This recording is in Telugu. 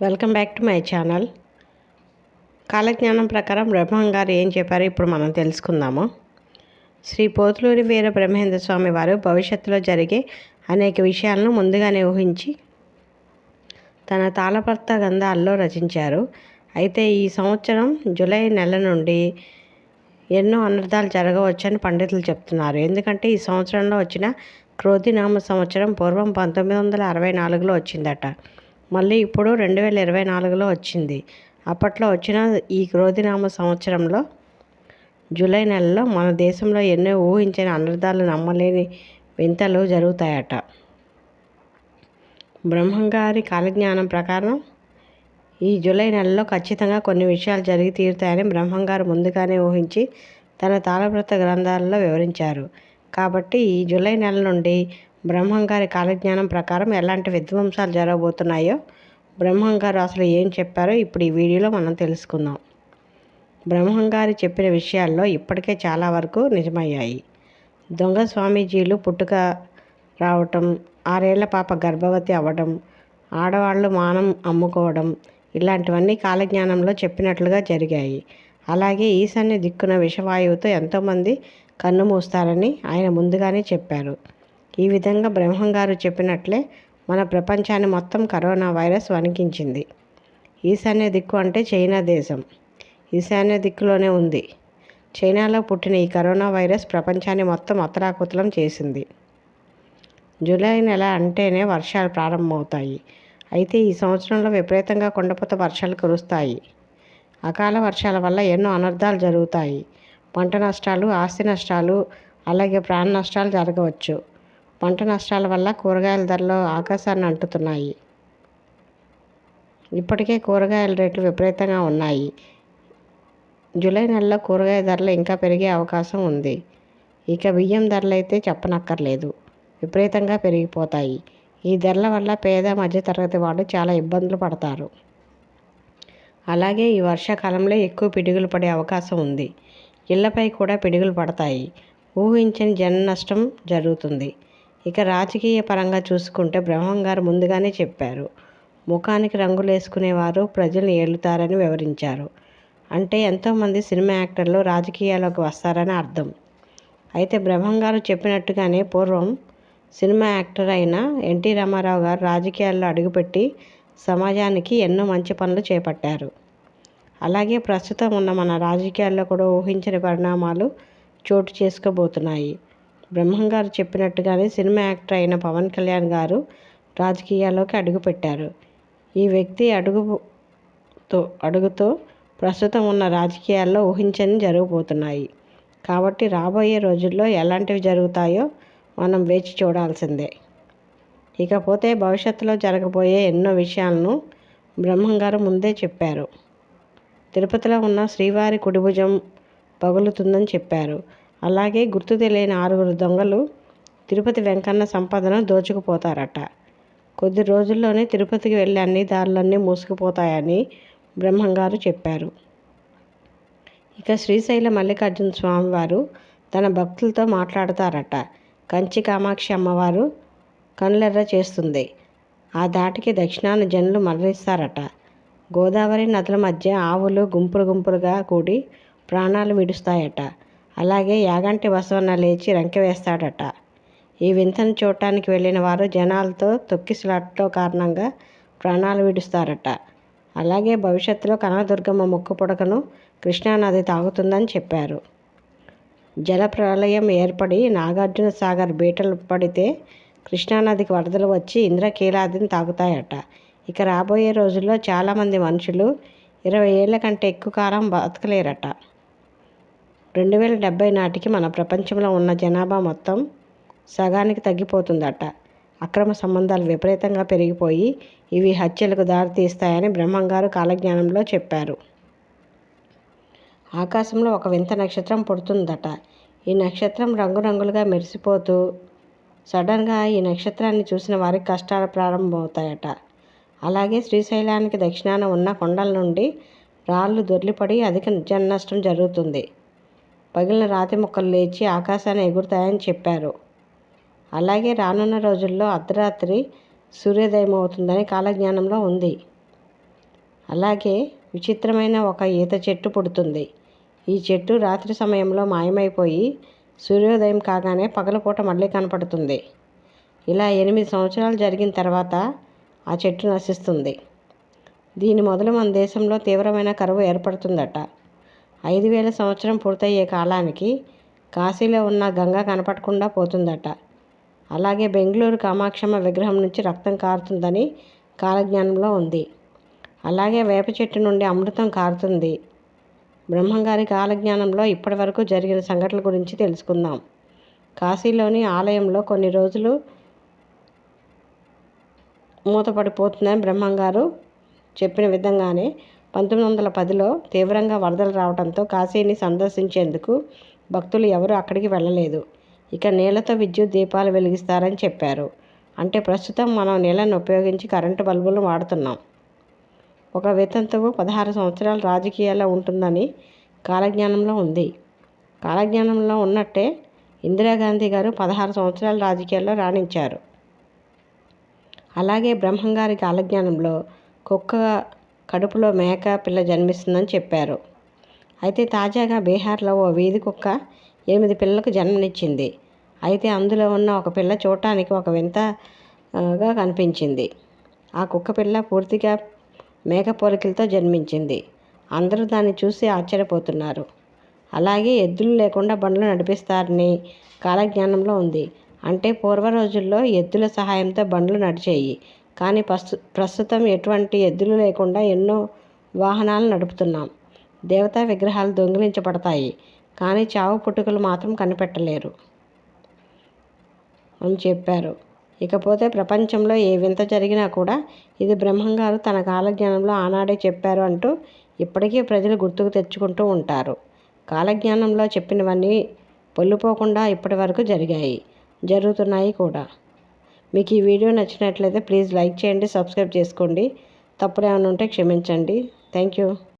Welcome back to my channel. కాలజ్ఞానం ప్రకారం బ్రహ్మం గారు ఏం చెప్పారో ఇప్పుడు మనం తెలుసుకుందాము. శ్రీ పోతులూరి వీర బ్రహ్మేంద్ర స్వామి వారు భవిష్యత్తులో జరిగే అనేక విషయాలను ముందుగానే ఊహించి తన తాళపర్త గంధాల్లో రచించారు. అయితే ఈ సంవత్సరం జూలై నెల నుండి ఎన్నో అనర్థాలు జరగవచ్చని పండితులు చెప్తున్నారు. ఎందుకంటే ఈ సంవత్సరంలో వచ్చిన క్రోధినామ సంవత్సరం పూర్వం పంతొమ్మిది వందల అరవై నాలుగులో వచ్చిందట. మళ్ళీ ఇప్పుడు రెండు వేల ఇరవై నాలుగులో వచ్చింది. అప్పట్లో వచ్చిన ఈ క్రోధినామ సంవత్సరంలో జూలై నెలలో మన దేశంలో ఎన్నో ఊహించిన అనర్థాలు నమ్మలేని వింతలు జరుగుతాయట. బ్రహ్మంగారి కాలజ్ఞానం ప్రకారం ఈ జూలై నెలలో ఖచ్చితంగా కొన్ని విషయాలు జరిగి తీరుతాయని బ్రహ్మంగారు ముందుగానే ఊహించి తన తాళవ్రత గ్రంథాలలో వివరించారు. కాబట్టి ఈ జూలై నెల నుండి బ్రహ్మంగారి కాలజ్ఞానం ప్రకారం ఎలాంటి విధ్వంసాలు జరగబోతున్నాయో బ్రహ్మంగారు అసలు ఏం చెప్పారో ఇప్పుడు ఈ వీడియోలో మనం తెలుసుకుందాం. బ్రహ్మంగారు చెప్పిన విషయాల్లో ఇప్పటికే చాలా వరకు నిజమయ్యాయి. దొంగ స్వామీజీలు పుట్టుక రావటం ఆరేళ్ళ పాప గర్భవతి అవ్వడం ఆడవాళ్ళు మానం అమ్ముకోవడం ఇలాంటివన్నీ కాలజ్ఞానంలో చెప్పినట్లుగా జరిగాయి. అలాగే ఈశాన్య దిక్కున విషవాయువుతో ఎంతోమంది కన్ను మూస్తారని ఆయన ముందుగానే చెప్పారు. ఈ విధంగా బ్రహ్మంగారు చెప్పినట్లే మన ప్రపంచాన్ని మొత్తం కరోనా వైరస్ వణికించింది. ఈశాన్య దిక్కు అంటే చైనా దేశం. ఈశాన్య దిక్కులోనే ఉంది. చైనాలో పుట్టిన ఈ కరోనా వైరస్ ప్రపంచాన్ని మొత్తం అతలాకుతలం చేసింది. జూలై నెల అంటేనే వర్షాలు ప్రారంభమవుతాయి. అయితే ఈ సంవత్సరంలో విపరీతంగా కొండపోత వర్షాలు కురుస్తాయి. అకాల వర్షాల వల్ల ఎన్నో అనర్థాలు జరుగుతాయి. పంట నష్టాలు ఆస్తి నష్టాలు అలాగే ప్రాణ నష్టాలు జరగవచ్చు. పంట నష్టాల వల్ల కూరగాయల ధరలు ఆకాశాన్ని అంటుతున్నాయి. ఇప్పటికే కూరగాయల రేట్లు విపరీతంగా ఉన్నాయి. జూలై నెలలో కూరగాయ ధరలు ఇంకా పెరిగే అవకాశం ఉంది. ఇక బియ్యం ధరలు అయితే చెప్పనక్కర్లేదు. విపరీతంగా పెరిగిపోతాయి. ఈ ధరల వల్ల పేద మధ్యతరగతి వాళ్ళు చాలా ఇబ్బందులు పడతారు. అలాగే ఈ వర్షాకాలంలో ఎక్కువ పిడుగులు పడే అవకాశం ఉంది. ఇళ్ళపై కూడా పిడుగులు పడతాయి. ఊహించని జన నష్టం జరుగుతుంది. ఇక రాజకీయ పరంగా చూసుకుంటే బ్రహ్మం గారు ముందుగానే చెప్పారు. ముఖానికి రంగులు వేసుకునేవారు ప్రజల్ని ఏలుతారని వివరించారు. అంటే ఎంతోమంది సినిమా యాక్టర్లు రాజకీయాల్లోకి వస్తారని అర్థం. అయితే బ్రహ్మం గారు చెప్పినట్టుగానే పూర్వం సినిమా యాక్టర్ అయిన ఎన్టీ రామారావు గారు రాజకీయాల్లో అడుగుపెట్టి సమాజానికి ఎన్నో మంచి పనులు చేపట్టారు. అలాగే ప్రస్తుతం ఉన్న మన రాజకీయాల్లో కూడా ఊహించని పరిణామాలు చోటు చేసుకోబోతున్నాయి. బ్రహ్మం గారు చెప్పినట్టుగానే సినిమా యాక్టర్ అయిన పవన్ కళ్యాణ్ గారు రాజకీయాల్లోకి అడుగుపెట్టారు. ఈ వ్యక్తి అడుగుతో అడుగుతో ప్రస్తుతం ఉన్న రాజకీయాల్లో ఊహించని జరగబోతున్నాయి. కాబట్టి రాబోయే రోజుల్లో ఎలాంటివి జరుగుతాయో మనం వేచి చూడాల్సిందే. ఇకపోతే భవిష్యత్తులో జరగబోయే ఎన్నో విషయాలను బ్రహ్మంగారు ముందే చెప్పారు. తిరుపతిలో ఉన్న శ్రీవారి కుడిభుజం పగులుతుందని చెప్పారు. అలాగే గుర్తు తెలియని ఆరుగురు దొంగలు తిరుపతి వెంకన్న సంపదను దోచుకుపోతారట. కొద్ది రోజుల్లోనే తిరుపతికి వెళ్ళే అన్ని దారులన్నీ మూసుకుపోతాయని బ్రహ్మంగారు చెప్పారు. ఇక శ్రీశైల మల్లికార్జున స్వామివారు తన భక్తులతో మాట్లాడతారట. కంచి కామాక్షి అమ్మవారు కనులెర్ర చేస్తుంది. ఆ దాటికి దక్షిణాన జనులు మరణిస్తారట గోదావరి నదుల మధ్య ఆవులు గుంపులు గుంపులుగా కూడి ప్రాణాలు విడుస్తాయట. అలాగే యాగంటి బసవన్న లేచి రంకె వేస్తాడట. ఈ వింతను చూడటానికి వెళ్ళిన వారు జనాలతో తొక్కిసలాట్లో కారణంగా ప్రాణాలు విడుస్తారట. అలాగే భవిష్యత్తులో కనకదుర్గమ్మ ముక్కు పుడకను కృష్ణానది తాగుతుందని చెప్పారు. జల ప్రళయం ఏర్పడి నాగార్జున సాగర్ బీటలు పడితే కృష్ణానదికి వరదలు వచ్చి ఇంద్రకీలాదిని తాగుతాయట. ఇక రాబోయే రోజుల్లో చాలామంది మనుషులు ఇరవై ఏళ్ళ కంటే ఎక్కువ కాలం బతకలేరట. రెండు వేల డెబ్బై నాటికి మన ప్రపంచంలో ఉన్న జనాభా మొత్తం సగానికి తగ్గిపోతుందట. అక్రమ సంబంధాలు విపరీతంగా పెరిగిపోయి ఇవి హత్యలకు దారితీస్తాయని బ్రహ్మంగారు కాలజ్ఞానంలో చెప్పారు. ఆకాశంలో ఒక వింత నక్షత్రం పుడుతుందట. ఈ నక్షత్రం రంగురంగులుగా మెరిసిపోతూ సడన్గా ఈ నక్షత్రాన్ని చూసిన వారికి కష్టాలు ప్రారంభమవుతాయట. అలాగే శ్రీశైలానికి దక్షిణాన ఉన్న కొండల నుండి రాళ్ళు దొర్లిపడి అధిక జన నష్టం జరుగుతుంది. పగిలిన రాతి ముక్కలు లేచి ఆకాశాన్ని ఎగురుతాయని చెప్పారు. అలాగే రానున్న రోజుల్లో అర్ధరాత్రి సూర్యోదయం అవుతుందని కాలజ్ఞానంలో ఉంది. అలాగే విచిత్రమైన ఒక ఈత చెట్టు పుడుతుంది. ఈ చెట్టు రాత్రి సమయంలో మాయమైపోయి సూర్యోదయం కాగానే పగలపూట మళ్ళీ కనపడుతుంది. ఇలా ఎనిమిది సంవత్సరాలు జరిగిన తర్వాత ఆ చెట్టు నశిస్తుంది. దీని మొదలు మన దేశంలో తీవ్రమైన కరువు ఏర్పడుతుందట. ఐదు వేల సంవత్సరం పూర్తయ్యే కాలానికి కాశీలో ఉన్న గంగ కనపడకుండా పోతుందట. అలాగే బెంగళూరు కామాక్షమ్మ విగ్రహం నుంచి రక్తం కారుతుందని కాలజ్ఞానంలో ఉంది. అలాగే వేప చెట్టు నుండి అమృతం కారుతుంది. బ్రహ్మంగారి కాలజ్ఞానంలో ఇప్పటి వరకు జరిగిన సంఘటనల గురించి తెలుసుకుందాం. కాశీలోని ఆలయంలో కొన్ని రోజులు మూతపడిపోతుందని బ్రహ్మంగారు చెప్పిన విధంగానే పంతొమ్మిది వందల పదిలో తీవ్రంగా వరదలు రావడంతో కాశీని సందర్శించేందుకు భక్తులు ఎవరూ అక్కడికి వెళ్ళలేదు. ఇక నీళ్ళతో విద్యుత్ దీపాలు వెలిగిస్తారని చెప్పారు. అంటే ప్రస్తుతం మనం నీళ్ళను ఉపయోగించి కరెంటు బల్బులను వాడుతున్నాం. ఒక వితంతువు పదహారు సంవత్సరాలు రాజకీయాల్లో ఉంటుందని కాలజ్ఞానంలో ఉంది. కాలజ్ఞానంలో ఉన్నట్టే ఇందిరాగాంధీ గారు పదహారు సంవత్సరాలు రాజకీయాల్లో రాణించారు. అలాగే బ్రహ్మంగారి కాలజ్ఞానంలో కుక్క కడుపులో మేక పిల్ల జన్మిస్తుందని చెప్పారు. అయితే తాజాగా బీహార్లో ఓ వీధి కుక్క ఎనిమిది పిల్లలకు జన్మనిచ్చింది. అయితే అందులో ఉన్న ఒక పిల్ల చూడటానికి ఒక వింతగా కనిపించింది. ఆ కుక్క పిల్ల పూర్తిగా మేక పోలికలతో జన్మించింది. అందరూ దాన్ని చూసి ఆశ్చర్యపోతున్నారు. అలాగే ఎద్దులు లేకుండా బండ్లు నడిపిస్తారని కాలజ్ఞానంలో ఉంది. అంటే పూర్వ రోజుల్లో ఎద్దుల సహాయంతో బండ్లు నడిచేయి. కానీ ప్రస్తు ప్రస్తుతం ఎటువంటి ఎద్దులు లేకుండా ఎన్నో వాహనాలు నడుపుతున్నాం. దేవతా విగ్రహాలు దొంగిలించబడతాయి కానీ చావు పుట్టుకలు మాత్రం కనిపెట్టలేరు అని చెప్పారు. ఇకపోతే ప్రపంచంలో ఏ వింత జరిగినా కూడా ఇది బ్రహ్మంగారు తన కాలజ్ఞానంలో ఆనాడే చెప్పారు అంటూ ఇప్పటికీ ప్రజలు గుర్తుకు తెచ్చుకుంటూ ఉంటారు. కాలజ్ఞానంలో చెప్పినవన్నీ పొల్లుపోకుండా ఇప్పటి వరకు జరిగాయి జరుగుతున్నాయి కూడా. మీకు ఈ వీడియో నచ్చినట్లయితే ప్లీజ్ లైక్ చేయండి సబ్స్క్రైబ్ చేసుకోండి. తప్పుడు ఏమైనా ఉంటే క్షమించండి. Thank you.